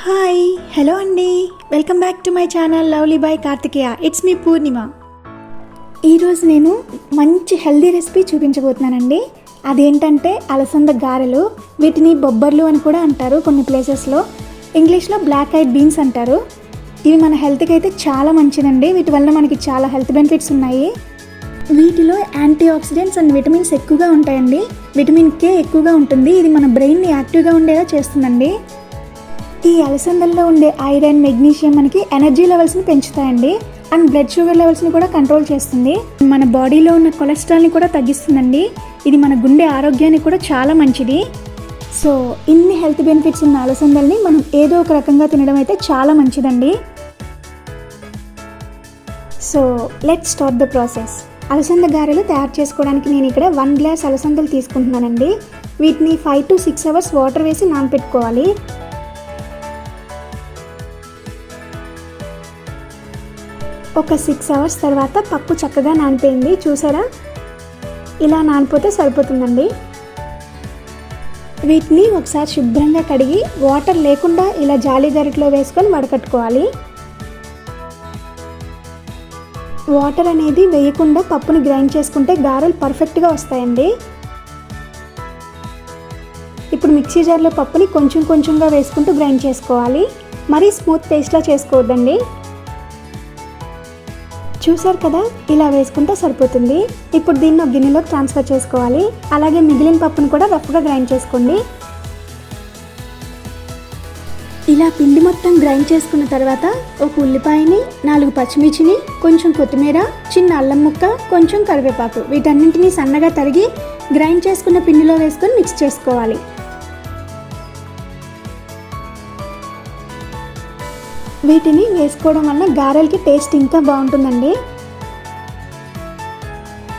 Hi hello అండి. Welcome back to my channel lovely boy Karthikeya. It's me Purnima. ఈరోజు నేను మంచి healthy recipe చూపించబోతున్నానండి. అదేంటంటే అలసంద గారెలు వీటిని బొబ్బర్లు అని కూడా అంటారు కొన్ని ప్లేసెస్లో. ఇంగ్లీష్లో బ్లాక్ ఐడ్ బీన్స్ అంటారు. ఇవి మన హెల్త్కి అయితే చాలా మంచిదండి. వీటి వల్ల మనకి చాలా హెల్త్ బెనిఫిట్స్ ఉన్నాయి. వీటిలో యాంటీ ఆక్సిడెంట్స్ అండ్ విటమిన్స్ ఎక్కువగా ఉంటాయండి. విటమిన్ కే ఎక్కువగా ఉంటుంది. ఇది మన బ్రెయిన్ని యాక్టివ్గా ఉండేలా చేస్తుందండి. ఈ అలసందల్లో ఉండే ఐరన్ మెగ్నీషియం మనకి ఎనర్జీ లెవెల్స్ని పెంచుతాయండి. అండ్ బ్లడ్ షుగర్ లెవెల్స్ని కూడా కంట్రోల్ చేస్తుంది. మన బాడీలో ఉన్న కొలెస్ట్రాల్ని కూడా తగ్గిస్తుందండి. ఇది మన గుండె ఆరోగ్యానికి కూడా చాలా మంచిది. సో ఇన్ని హెల్త్ బెనిఫిట్స్ ఉన్న అలసందల్ని మనం ఏదో ఒక రకంగా తినడం అయితే చాలా మంచిదండి. So let start the process అలసంద గారెలు తయారు చేసుకోవడానికి నేను ఇక్కడ వన్ గ్లాస్ అలసందలు తీసుకుంటున్నానండి. వీటిని five to six hours water వేసి నానపెట్టుకోవాలి. ఒక సిక్స్ అవర్స్ తర్వాత పప్పు చక్కగా నానిపోయింది. చూసారా? ఇలా నానిపోతే సరిపోతుందండి. వీటిని ఒకసారి శుభ్రంగా కడిగి వాటర్ లేకుండా ఇలా జాలి గరిటలో వేసుకొని వడకట్టుకోవాలి. వాటర్ అనేది వేయకుండా పప్పుని గ్రైండ్ చేసుకుంటే గారెలు పర్ఫెక్ట్గా వస్తాయండి. ఇప్పుడు మిక్సీ జార్లో పప్పుని కొంచెం కొంచెంగా వేసుకుంటూ గ్రైండ్ చేసుకోవాలి. మరీ స్మూత్ పేస్ట్లా చేసుకోవద్దండి. చూసారు కదా? ఇలా వేసుకుంటే సరిపోతుంది. ఇప్పుడు దీన్ని ఒక గిన్నెలోకి ట్రాన్స్ఫర్ చేసుకోవాలి. అలాగే మిగిలిన పప్పును కూడా రఫ్గా గ్రైండ్ చేసుకోండి. ఇలా పిండి మొత్తం గ్రైండ్ చేసుకున్న తర్వాత ఒక ఉల్లిపాయని నాలుగు పచ్చిమిర్చిని కొంచెం కొత్తిమీర చిన్న అల్లం ముక్క కొంచెం కరివేపాకు వీటన్నింటినీ సన్నగా తరిగి గ్రైండ్ చేసుకున్న పిండిలో వేసుకొని మిక్స్ చేసుకోవాలి. వీటిని వేసుకోవడం వల్ల గారెలకి టేస్ట్ ఇంకా బాగుంటుందండి.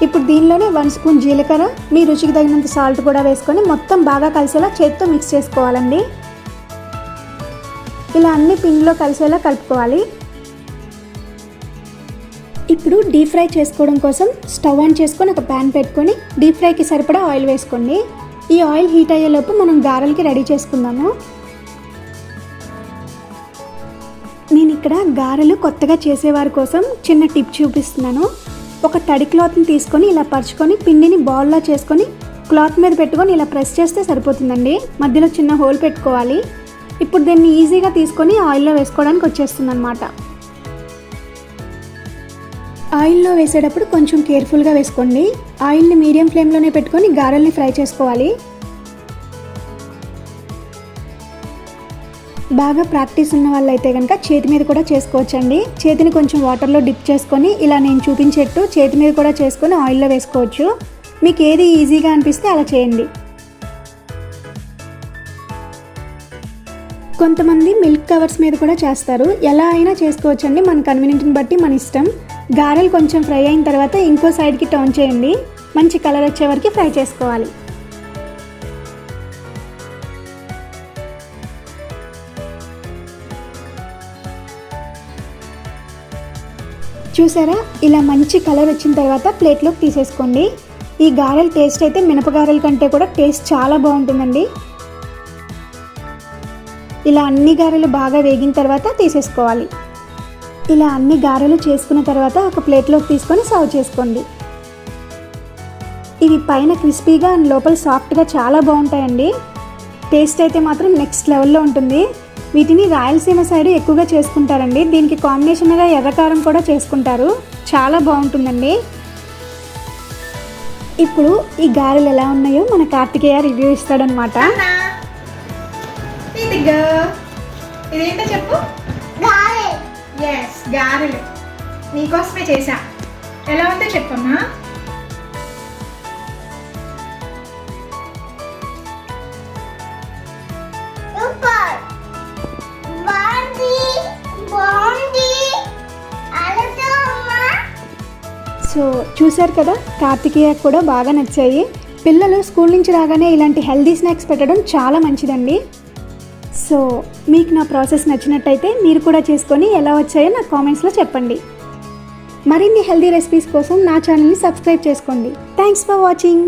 ఇప్పుడు దీనిలోనే వన్ స్పూన్ జీలకర్ర మీ రుచికి తగినంత సాల్ట్ కూడా వేసుకొని మొత్తం బాగా కలిసేలా చేతితో మిక్స్ చేసుకోవాలండి. ఇలా అన్ని పిండిలో కలిసేలా కలుపుకోవాలి. ఇప్పుడు డీప్ ఫ్రై చేసుకోవడం కోసం స్టవ్ ఆన్ చేసుకొని ఒక ప్యాన్ పెట్టుకొని డీప్ ఫ్రైకి సరిపడా ఆయిల్ వేసుకోండి. ఈ ఆయిల్ హీట్ అయ్యేలోపు మనం గారెలకి రెడీ చేసుకుందాము. ఇక్కడ గారెలు కొత్తగా చేసేవారి కోసం చిన్న టిప్ చూపిస్తున్నాను. ఒక తడి క్లాత్ని తీసుకొని ఇలా పరుచుకొని పిండిని బాల్లా చేసుకొని క్లాత్ మీద పెట్టుకొని ఇలా ప్రెస్ చేస్తే సరిపోతుందండి. మధ్యలో చిన్న హోల్ పెట్టుకోవాలి. ఇప్పుడు దీన్ని ఈజీగా తీసుకొని ఆయిల్లో వేసుకోవడానికి వచ్చేస్తుంది అనమాట ఆయిల్లో వేసేటప్పుడు కొంచెం కేర్ఫుల్గా వేసుకోండి. ఆయిల్ని మీడియం ఫ్లేమ్లోనే పెట్టుకొని గారెల్ని ఫ్రై చేసుకోవాలి. బాగా ప్రాక్టీస్ ఉన్న వాళ్ళైతే కనుక చేతి మీద కూడా చేసుకోవచ్చండి. చేతిని కొంచెం వాటర్లో డిప్ చేసుకొని ఇలా నేను చూపించేట్టు చేతి మీద కూడా చేసుకొని ఆయిల్లో వేసుకోవచ్చు. మీకు ఏది ఈజీగా అనిపిస్తే అలా చేయండి. కొంతమంది మిల్క్ కవర్స్ మీద కూడా చేస్తారు. ఎలా అయినా చేసుకోవచ్చండి. మన కన్వీనియంట్ని బట్టి మన ఇష్టం. గారెలు కొంచెం ఫ్రై అయిన తర్వాత ఇంకో సైడ్కి టర్న్ చేయండి. మంచి కలర్ వచ్చే వరకు ఫ్రై చేసుకోవాలి. చూసారా? ఇలా మంచి కలర్ వచ్చిన తర్వాత ప్లేట్లోకి తీసేసుకోండి. ఈ గారెల టేస్ట్ అయితే మినపగారెల కంటే కూడా టేస్ట్ చాలా బాగుంటుందండి. ఇలా అన్ని గారెలు బాగా వేగిన తర్వాత తీసేసుకోవాలి. ఇలా అన్ని గారెలు చేసుకున్న తర్వాత ఒక ప్లేట్లోకి తీసుకొని సర్వ్ చేసుకోండి. ఇవి పైన క్రిస్పీగా అండ్ లోపల సాఫ్ట్గా చాలా బాగుంటాయండి. టేస్ట్ అయితే మాత్రం నెక్స్ట్ లెవెల్లో ఉంటుంది. వీటిని రాయలసీమ సైడ్ ఎక్కువగా చేసుకుంటారండి. దీనికి కాంబినేషన్గా ఎర్రకారం కూడా చేసుకుంటారు. చాలా బాగుంటుందండి. ఇప్పుడు ఈ గారెలు ఎలా ఉన్నాయో మన కార్తికేయ రివ్యూ ఇస్తాడనమాట. ఇదేంటో చెప్పు. గారెలు. నీకోసమే చేసా ఎలా ఉందో చెప్పమ్మా. సో చూశారు కదా కార్తికేయ కూడా బాగా నచ్చాయి. పిల్లలు స్కూల్ నుంచి రాగానే ఇలాంటి హెల్దీ స్నాక్స్ పెట్టడం చాలా మంచిదండి. సో మీకు నా ప్రాసెస్ నచ్చినట్టయితే మీరు కూడా చేసుకొని ఎలా వచ్చాయో నాకు కామెంట్స్లో చెప్పండి. మరిన్ని హెల్దీ రెసిపీస్ కోసం నా ఛానల్ని సబ్స్క్రైబ్ చేసుకోండి. Thanks for watching.